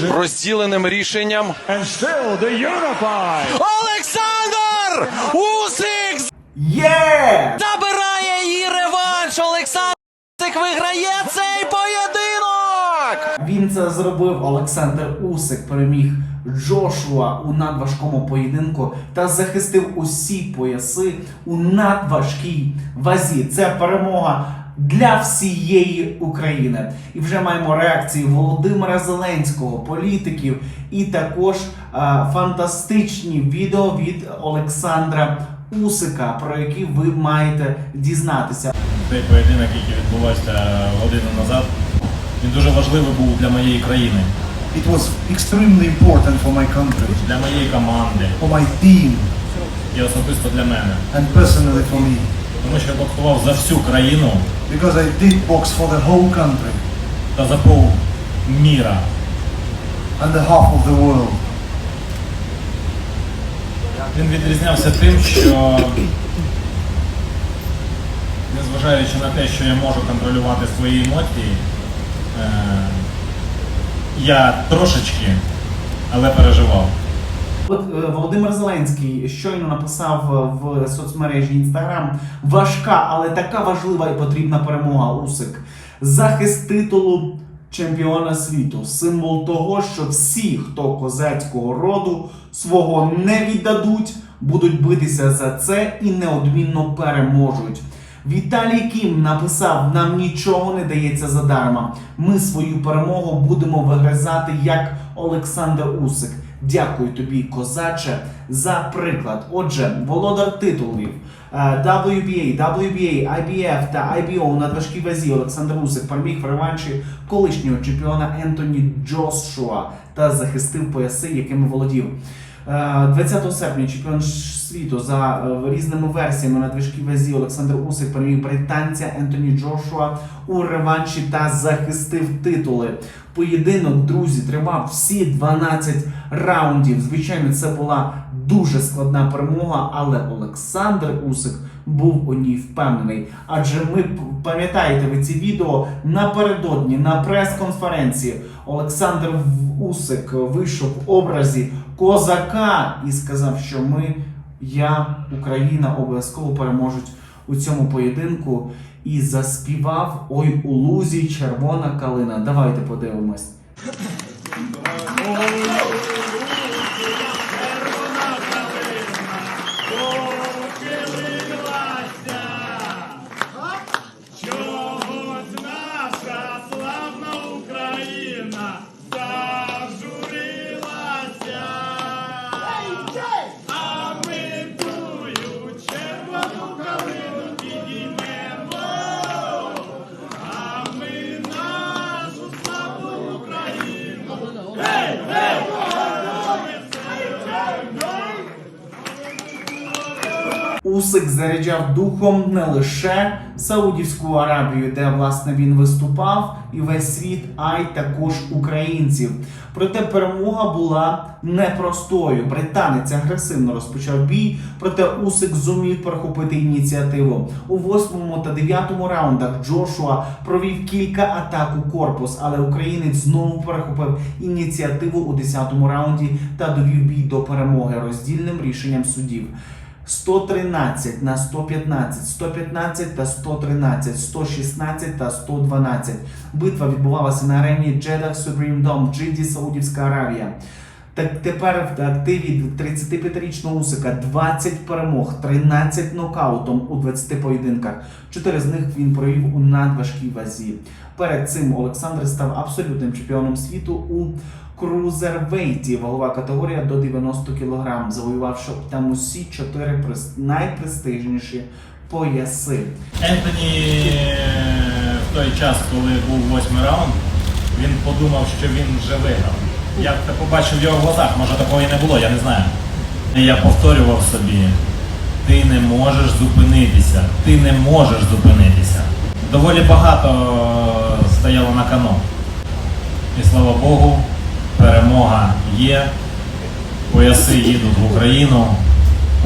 розділеним рішенням. Олександр Усик Є! забирає її реванш. Олександр Усик виграє цей поєдинок. Він це зробив. Олександр Усик переміг Джошуа у надважкому поєдинку та захистив усі пояси у надважкій вазі. Це перемога. Для всієї України і вже маємо реакції Володимира Зеленського, політиків, і також е, фантастичні відео від Олександра Усика, про які ви маєте дізнатися. Цей поєдинок, який відбувався годину назад, він дуже важливий був для моєї країни, It was extremely important for my country, для моєї команди for my team, і особисто для мене. and personally for me. Тому що я боксував за всю країну Because I did box for the whole country та за пол міра. and the half of the world. Він відрізнявся тим, що незважаючи на те, що я можу контролювати свої емоції, е, я трошечки, але переживав. От е, Володимир Зеленський щойно написав в соцмережі Інстаграм важка, але така важлива і потрібна перемога Усик. Захист титулу чемпіона світу. Символ того, що всі, хто козацького роду свого не віддадуть, будуть битися за це і неодмінно переможуть. Віталій Кім написав: нам нічого не дається задарма. Ми свою перемогу будемо вигризати як Олександр Усик. Дякую тобі, козаче, за приклад. Отже, володар титулів е, WBA, WBA, IBF та IBO у надважкій вазі Олександр Усик переміг в реванші колишнього чемпіона Ентоні Джошуа та захистив пояси, якими володів. Е, 20 серпня чемпіон світу за е, різними версіями на движкій вазі Олександр Усик переміг британця Ентоні Джошуа у реванші та захистив титули. Поєдинок, друзі, тривав всі 12 раундів. Звичайно, це була дуже складна перемога, але Олександр Усик був у ній впевнений. Адже ми пам'ятаєте ви ці відео напередодні на прес-конференції. Олександр Усик вийшов в образі козака і сказав, що ми, я, Україна обов'язково переможуть у цьому поєдинку. І заспівав Ой у лузі червона калина. Давайте подивимось. Усик заряджав духом не лише Саудівську Аравію, де власне він виступав, і весь світ, а й також українців. Проте перемога була непростою. Британець агресивно розпочав бій, проте Усик зумів перехопити ініціативу. У восьмому та дев'ятому раундах Джошуа провів кілька атак у корпус, але українець знову перехопив ініціативу у десятому раунді та довів бій до перемоги роздільним рішенням судів. 113 на 115, 115 та 113, 116 та 112. Битва відбувалася на арені Jeddah Supreme Dome Джиді, Саудівська Аравія. Так тепер в активі 35-річного Усика 20 перемог, 13 нокаутом у 20 поєдинках. Чотири з них він провів у надважкій вазі. Перед цим Олександр став абсолютним чемпіоном світу у крузервейті, вагова категорія до 90 кг, завоювавши там усі чотири прес- найпрестижніші пояси. Ентоні е, в той час, коли був восьмий раунд, він подумав, що він вже виграв. Я це побачив в його глазах, може такого і не було, я не знаю. Я повторював собі, ти не можеш зупинитися, ти не можеш зупинитися. Доволі багато е, стояло на кону. І слава Богу, перемога є. Пояси їдуть в Україну,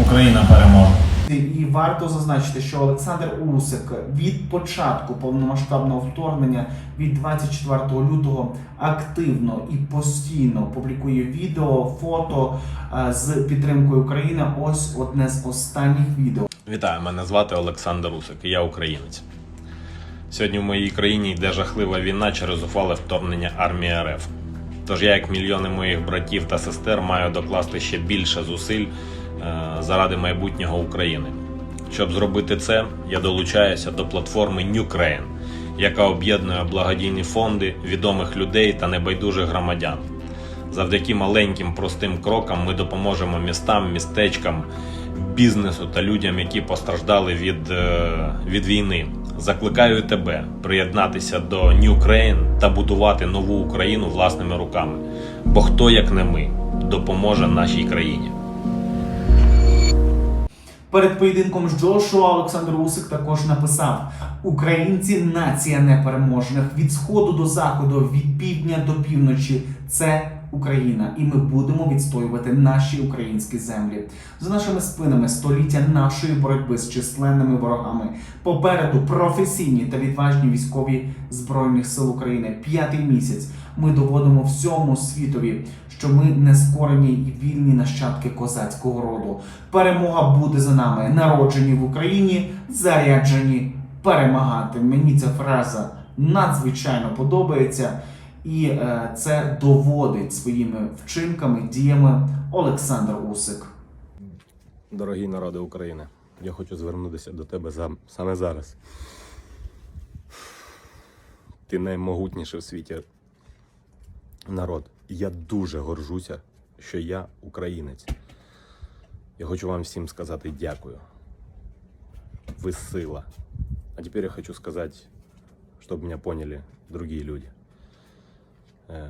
Україна переможе. І варто зазначити, що Олександр Усик від початку повномасштабного вторгнення від 24 лютого активно і постійно публікує відео, фото е, з підтримкою України. Ось одне з останніх відео. Вітаю, мене звати Олександр Усик, я українець. Сьогодні в моїй країні йде жахлива війна через ухвале вторгнення армії РФ. Тож я, як мільйони моїх братів та сестер, маю докласти ще більше зусиль заради майбутнього України. Щоб зробити це, я долучаюся до платформи Newcrane, яка об'єднує благодійні фонди, відомих людей та небайдужих громадян. Завдяки маленьким простим крокам ми допоможемо містам, містечкам, бізнесу та людям, які постраждали від, е, від війни. Закликаю тебе приєднатися до New Ukraine та будувати нову Україну власними руками. Бо хто, як не ми, допоможе нашій країні. Перед поєдинком з Джошуа Олександр Усик також написав: Українці нація непереможних від сходу до заходу, від півдня до півночі. Це Україна, і ми будемо відстоювати наші українські землі. За нашими спинами століття нашої боротьби з численними ворогами. Попереду професійні та відважні військові збройних сил України. П'ятий місяць ми доводимо всьому світові, що ми нескорені і вільні нащадки козацького роду. Перемога буде за нами, народжені в Україні, заряджені перемагати. Мені ця фраза надзвичайно подобається, і е, це доводить своїми вчинками, діями Олександр Усик. Дорогі народи України, я хочу звернутися до тебе саме зараз. Ти наймогутніший в світі народ. І я дуже горжуся, що я українець. Я хочу вам всім сказати дякую. Вы сила. А теперь я хочу сказать, чтобы меня поняли другие люди. Э,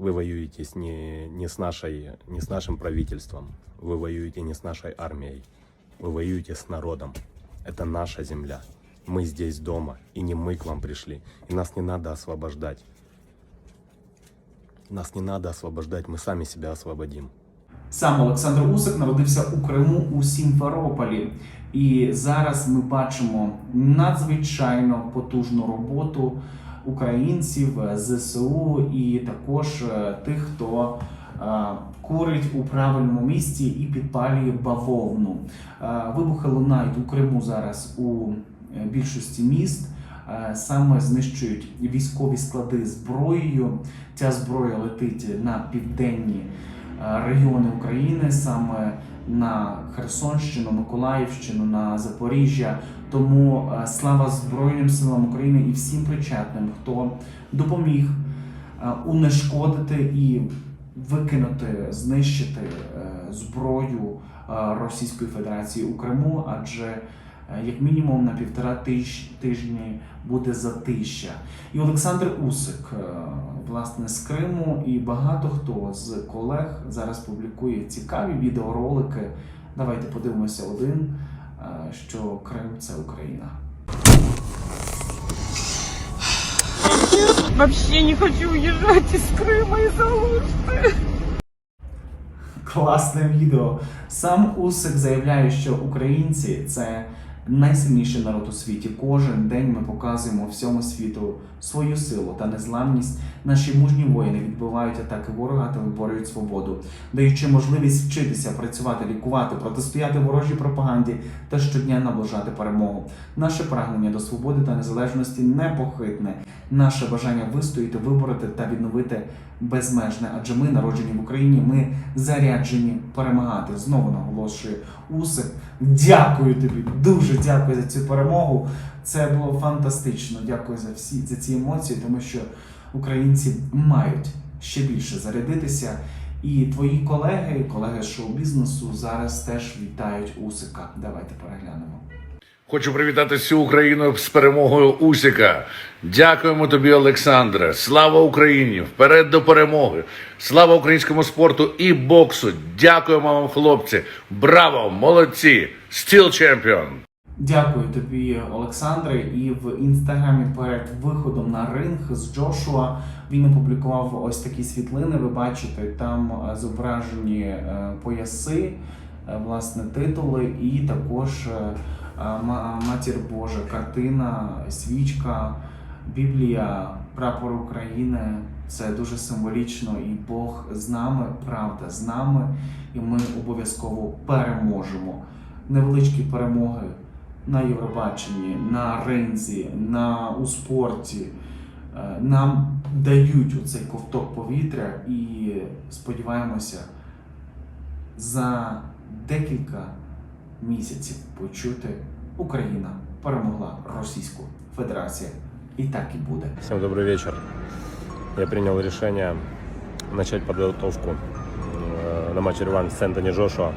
Вы воюете с не, не, с нашей, не с нашим правительством, вы воюете не с нашей армией, вы воюете с народом. Это наша земля. Мы здесь дома, и не мы к вам пришли. И нас не надо освобождать. Нас не надо освобождать, мы сами себя освободим. Сам Олександр Усик народився у Криму у Сімферополі. І зараз ми бачимо надзвичайно потужну роботу українців ЗСУ і також е, тих, хто е, курить у правильному місці і підпалює бавовну. Е, Вибухи лунають у Криму зараз у більшості міст. Е, Саме знищують військові склади зброєю. Ця зброя летить на південні е, регіони України, саме на Херсонщину, Миколаївщину, на Запоріжжя. Тому е, слава Збройним силам України і всім причетним, хто допоміг унешкодити і викинути, знищити зброю Російської Федерації у Криму, адже як мінімум на півтора тиж- тижні буде затища. І Олександр Усик, е, власне, з Криму, і багато хто з колег зараз публікує цікаві відеоролики. Давайте подивимося один, е, що Крим це Україна. Вообще не хочу уезжать из Крыма из-за Алушты. Класне відео. Сам Усик заявляє, що українці це найсильніший народ у світі. Кожен день ми показуємо всьому світу свою силу та незламність. Наші мужні воїни відбивають атаки ворога та виборюють свободу, даючи можливість вчитися, працювати, лікувати, протистояти ворожій пропаганді та щодня наближати перемогу. Наше прагнення до свободи та незалежності непохитне. Наше бажання вистояти, вибороти та відновити безмежне. Адже ми народжені в Україні, ми заряджені перемагати. Знову наголошую Усик. Дякую тобі, дуже дякую за цю перемогу. Це було фантастично. Дякую за всі за ці емоції, тому що українці мають ще більше зарядитися. І твої колеги, колеги з шоу-бізнесу, зараз теж вітають Усика. Давайте переглянемо. Хочу привітати всю Україну з перемогою Усіка. Дякуємо тобі, Олександре. Слава Україні! Вперед до перемоги! Слава українському спорту і боксу! Дякуємо вам, хлопці! Браво! Молодці! Стіл чемпіон! Дякую тобі, Олександре. І в інстаграмі перед виходом на ринг з Джошуа він опублікував ось такі світлини. Ви бачите, там е, зображені е, пояси е, власне титули, і також Ма- Матір Божа, картина, свічка, Біблія, прапор України. Це дуже символічно, і Бог з нами, правда з нами, і ми обов'язково переможемо. Невеличкі перемоги на Євробаченні, на ринзі, на у спорті е, нам дають оцей ковток повітря і сподіваємося за декілька місяців почути Україна перемогла Російську Федерацію. І так і буде. Всем добрый вечер. Я принял решение начать подготовку э, на матч реванш с Энтони Джошуа.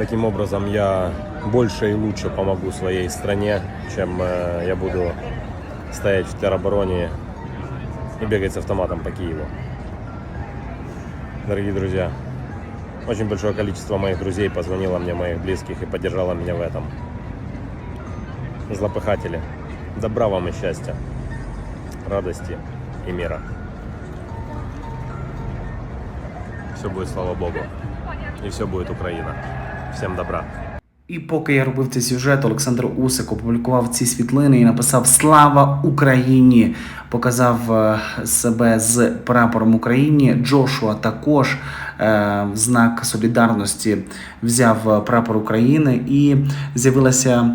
Таким образом, я больше и лучше помогу своей стране, чем э, я буду стоять в теробороне и бегать с автоматом по Киеву. Дорогие друзья, очень большое количество моих друзей позвонило мне, моих близких, и поддержало меня в этом. Злопыхатели, добра вам и счастья, радости и мира. Все будет, слава Богу. И все будет Украина. Всем добра. І поки я робив цей сюжет, Олександр Усик опублікував ці світлини і написав Слава Україні! Показав е, себе з прапором України. Джошуа також е, в знак солідарності взяв прапор України і з'явилося.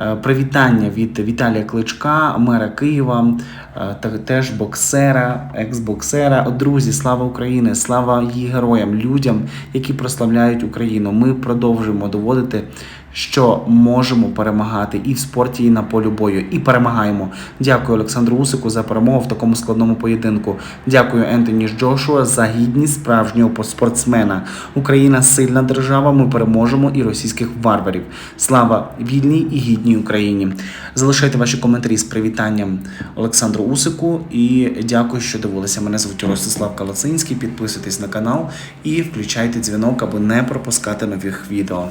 Е, Привітання від Віталія Кличка, мера Києва, е, теж боксера, екс-боксера. Друзі, слава Україні! Слава її героям, людям, які прославляють Україну. Ми продовжуємо доводити, що можемо перемагати і в спорті, і на полі бою, і перемагаємо. Дякую Олександру Усику за перемогу в такому складному поєдинку. Дякую Ентоні Джошуа за гідність справжнього спортсмена. Україна сильна держава. Ми переможемо і російських варварів. Слава вільній і гідній Україні. Залишайте ваші коментарі з привітанням Олександру Усику. І дякую, що дивилися. Мене звуть Ростислав Калацинський. Підписуйтесь на канал і включайте дзвінок, аби не пропускати нових відео.